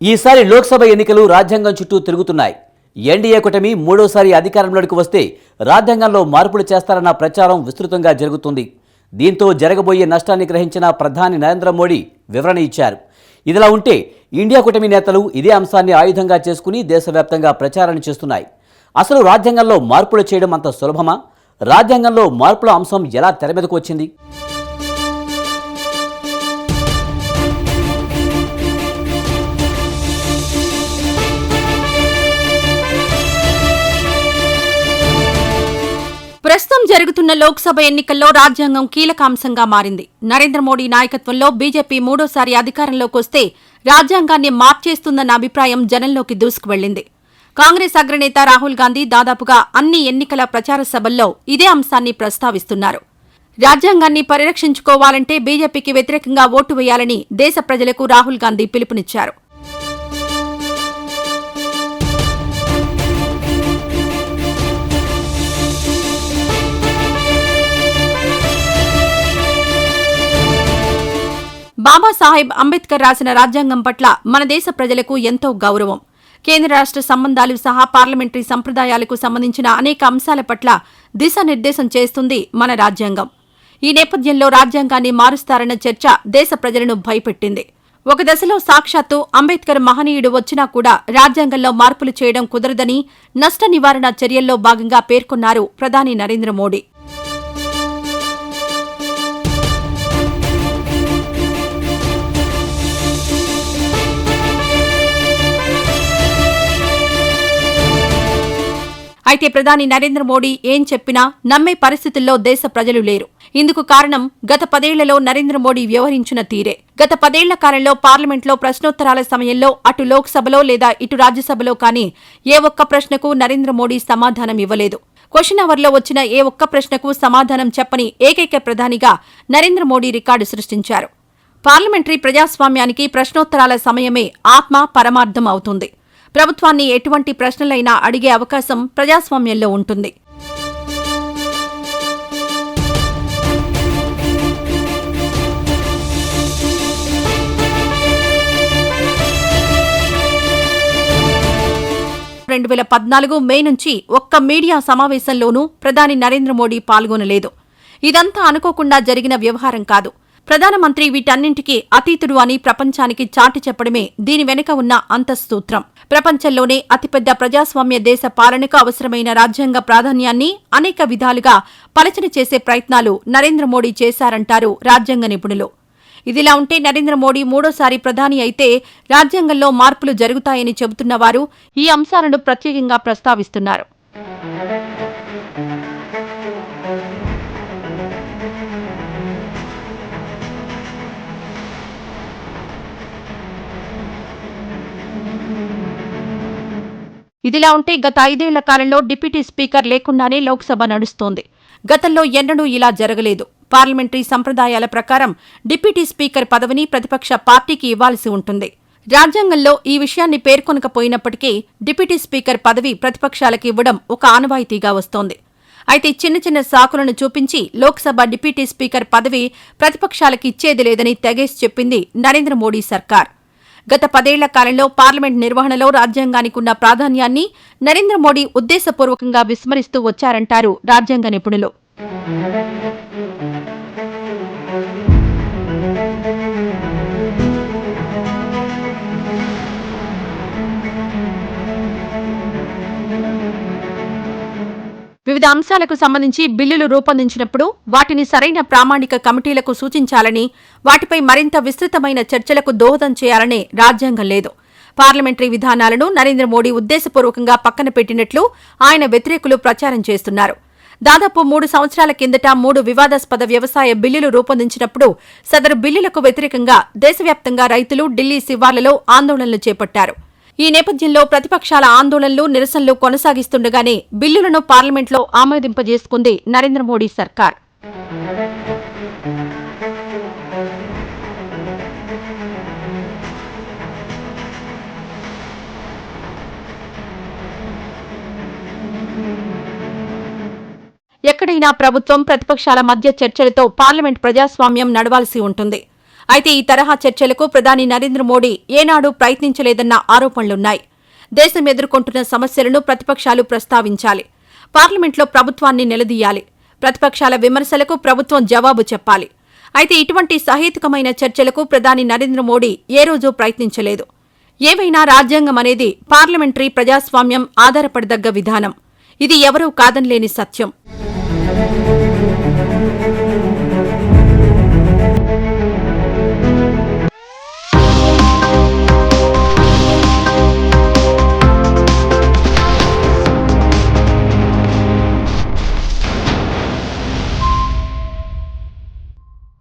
ఈసారి లోక్సభ ఎన్నికలు రాజ్యాంగం చుట్టూ తిరుగుతున్నాయి. ఎన్డీఏ కూటమి మూడోసారి అధికారంలోకి వస్తే రాజ్యాంగంలో మార్పులు చేస్తారన్న ప్రచారం విస్తృతంగా జరుగుతుంది. దీంతో జరగబోయే నష్టాన్ని గ్రహించిన ప్రధాని నరేంద్ర మోడీ వివరణ ఇచ్చారు. ఇదిలా ఉంటే ఇండియా కూటమి నేతలు ఇదే అంశాన్ని ఆయుధంగా చేసుకుని దేశవ్యాప్తంగా ప్రచారాన్ని చేస్తున్నాయి. అసలు రాజ్యాంగంలో మార్పులు చేయడం అంత సులభమా? రాజ్యాంగంలో మార్పుల అంశం ఎలా తెరమీదకు వచ్చింది? రానున్న లోక్సభ ఎన్నికల్లో రాజ్యాంగం కీలక అంశంగా మారింది. నరేంద్ర మోడీ నాయకత్వంలో బీజేపీ మూడోసారి అధికారంలోకి వస్తే రాజ్యాంగాన్ని మార్చేస్తుందన్న అభిప్రాయం జనంలోకి దూసుకువెళ్ళింది కాంగ్రెస్ అగ్రనేత రాహుల్ గాంధీ దాదాపుగా అన్ని ఎన్నికల ప్రచార సభల్లో ఇదే అంశాన్ని ప్రస్తావిస్తున్నారు. రాజ్యాంగాన్ని పరిరక్షించుకోవాలంటే బీజేపీకి వ్యతిరేకంగా ఓటు వేయాలని దేశ ప్రజలకు రాహుల్ గాంధీ పిలుపునిచ్చారు. బాబాసాహెబ్ అంబేద్కర్ రాసిన రాజ్యాంగం పట్ల మన దేశ ప్రజలకు ఎంతో గౌరవం. కేంద్ర రాష్ట్ర సంబంధాలు సహా పార్లమెంటరీ సంప్రదాయాలకు సంబంధించిన అనేక అంశాల పట్ల దిశానిర్దేశం చేస్తుంది మన రాజ్యాంగం. ఈ నేపథ్యంలో రాజ్యాంగాన్ని మారుస్తారన్న చర్చ దేశ ప్రజలను భయపెట్టింది. ఒక దశలో సాక్షాత్తు అంబేద్కర్ మహనీయుడు వచ్చినా కూడా రాజ్యాంగంలో మార్పులు చేయడం కుదరదని నష్ట నివారణ చర్యల్లో భాగంగా పేర్కొన్నారు ప్రధాని నరేంద్ర మోడీ. అయితే ప్రధాని నరేంద్ర మోడీ ఏం చెప్పినా నమ్మే పరిస్థితుల్లో దేశ ప్రజలు లేరు. ఇందుకు కారణం గత పదేళ్ళలో నరేంద్ర మోడీ వ్యవహరించిన తీరే. గత పదేళ్ళ కాలంలో పార్లమెంట్లో ప్రశ్నోత్తరాల సమయంలో అటు లోక్సభలో లేదా ఇటు రాజ్యసభలో కానీ ఏ ఒక్క ప్రశ్నకు నరేంద్ర మోడీ సమాధానం ఇవ్వలేదు. క్వశ్చన్ అవర్లో వచ్చిన ఏ ఒక్క ప్రశ్నకు సమాధానం చెప్పని ఏకైక ప్రధానిగా నరేంద్ర మోడీ రికార్డు సృష్టించారు. పార్లమెంటరీ ప్రజాస్వామ్యానికి ప్రశ్నోత్తరాల సమయమే ఆత్మ పరమార్థం అవుతుంది. ప్రభుత్వాన్ని ఎటువంటి ప్రశ్నలైనా అడిగే అవకాశం ప్రజాస్వామ్యంలో ఉంటుంది. రెండు వేల పద్నాలుగు మే నుంచి ఒక్క మీడియా సమావేశంలోనూ ప్రధాని నరేంద్ర మోడీ పాల్గొనలేదు. ఇదంతా అనుకోకుండా జరిగిన వ్యవహారం కాదు. ప్రధానమంత్రి వీటన్నింటికీ అతీతుడు అని ప్రపంచానికి చాటి చెప్పడమే దీని వెనుక ఉన్న అంతఃసూత్రం. ప్రపంచంలోనే అతిపెద్ద ప్రజాస్వామ్య దేశ పాలనకు అవసరమైన రాజ్యాంగ ప్రాధాన్యాన్ని అనేక విధాలుగా పలచన చేసే ప్రయత్నాలు నరేంద్ర మోడీ చేశారంటారు రాజ్యాంగ నిపుణులు. ఇదిలా ఉంటే నరేంద్ర మోడీ మూడోసారి ప్రధాని అయితే రాజ్యాంగంలో మార్పులు జరుగుతాయని చెబుతున్న వారు ఈ అంశాలను ప్రత్యేకంగా ప్రస్తావిస్తున్నారు. ఇదిలా ఉంటే గత ఐదేళ్ళ కాలంలో డిప్యూటీ స్పీకర్ లేకుండానే లోక్సభ నడుస్తోంది. గతంలో ఎన్నడూ ఇలా జరగలేదు. పార్లమెంటరీ సంప్రదాయాల ప్రకారం డిప్యూటీ స్పీకర్ పదవిని ప్రతిపక్ష పార్టీకి ఇవ్వాల్సి ఉంటుంది. రాజ్యాంగంలో ఈ విషయాన్ని పేర్కొనకపోయినప్పటికీ డిప్యూటీ స్పీకర్ పదవి ప్రతిపక్షాలకు ఇవ్వడం ఒక ఆనవాయితీగా వస్తోంది. అయితే చిన్న చిన్న సాకులను చూపించి లోక్సభ డిప్యూటీ స్పీకర్ పదవి ప్రతిపక్షాలకు ఇచ్చేది లేదని తెగేసి చెప్పింది నరేంద్ర మోడీ సర్కార్. గత పదేళ్ళ కాలంలో పార్లమెంట్ నిర్వహణలో రాజ్యాంగానికి ఉన్న ప్రాధాన్యాన్ని నరేంద్ర మోడీ ఉద్దేశపూర్వకంగా విస్మరిస్తూ వచ్చారంటారు రాజ్యాంగ నిపుణులు. వివిధ అంశాలకు సంబంధించి బిల్లులు రూపొందించినప్పుడు వాటిని సరైన ప్రామాణిక కమిటీలకు సూచించాలని వాటిపై మరింత విస్తృతమైన చర్చలకు దోహదం చేయాలనే రాజ్యాంగం లేదు. పార్లమెంటరీ విధానాలను నరేంద్ర మోడీ ఉద్దేశపూర్వకంగా పక్కన పెట్టినట్లు ఆయన వ్యతిరేకులు ప్రచారం చేస్తున్నారు. దాదాపు మూడు సంవత్సరాల కిందట మూడు వివాదాస్పద వ్యవసాయ బిల్లులు రూపొందించినప్పుడు సదరు బిల్లులకు వ్యతిరేకంగా దేశవ్యాప్తంగా రైతులు ఢిల్లీ శివార్లలో ఆందోళనలు చేపట్టారు. ఈ నేపథ్యంలో ప్రతిపక్షాల ఆందోళనలు నిరసనలు కొనసాగిస్తుండగానే బిల్లులను పార్లమెంట్లో ఆమోదింపజేసుకుంది నరేంద్ర మోడీ సర్కార్. ఎక్కడైనా ప్రభుత్వం ప్రతిపక్షాల మధ్య చర్చలతో పార్లమెంట్ ప్రజాస్వామ్యం నడవాల్సి ఉంటుంది. అయితే ఈ తరహా చర్చలకు ప్రధాని నరేంద్ర మోడీ ఏనాడూ ప్రయత్నించలేదన్న ఆరోపణలున్నాయి. దేశం ఎదుర్కొంటున్న సమస్యలను ప్రతిపక్షాలు ప్రస్తావించాలి. పార్లమెంట్లో ప్రభుత్వాన్ని నిలదీయాలి. ప్రతిపక్షాల విమర్శలకు ప్రభుత్వం జవాబు చెప్పాలి. అయితే ఇటువంటి సహేతుకమైన చర్చలకు ప్రధాని నరేంద్ర మోడీ ఏ రోజూ ప్రయత్నించలేదు. ఏవైనా రాజ్యాంగం అనేది పార్లమెంటరీ ప్రజాస్వామ్యం ఆధారపడదగ్గ విధానం. ఇది ఎవరూ కాదనలేని సత్యం.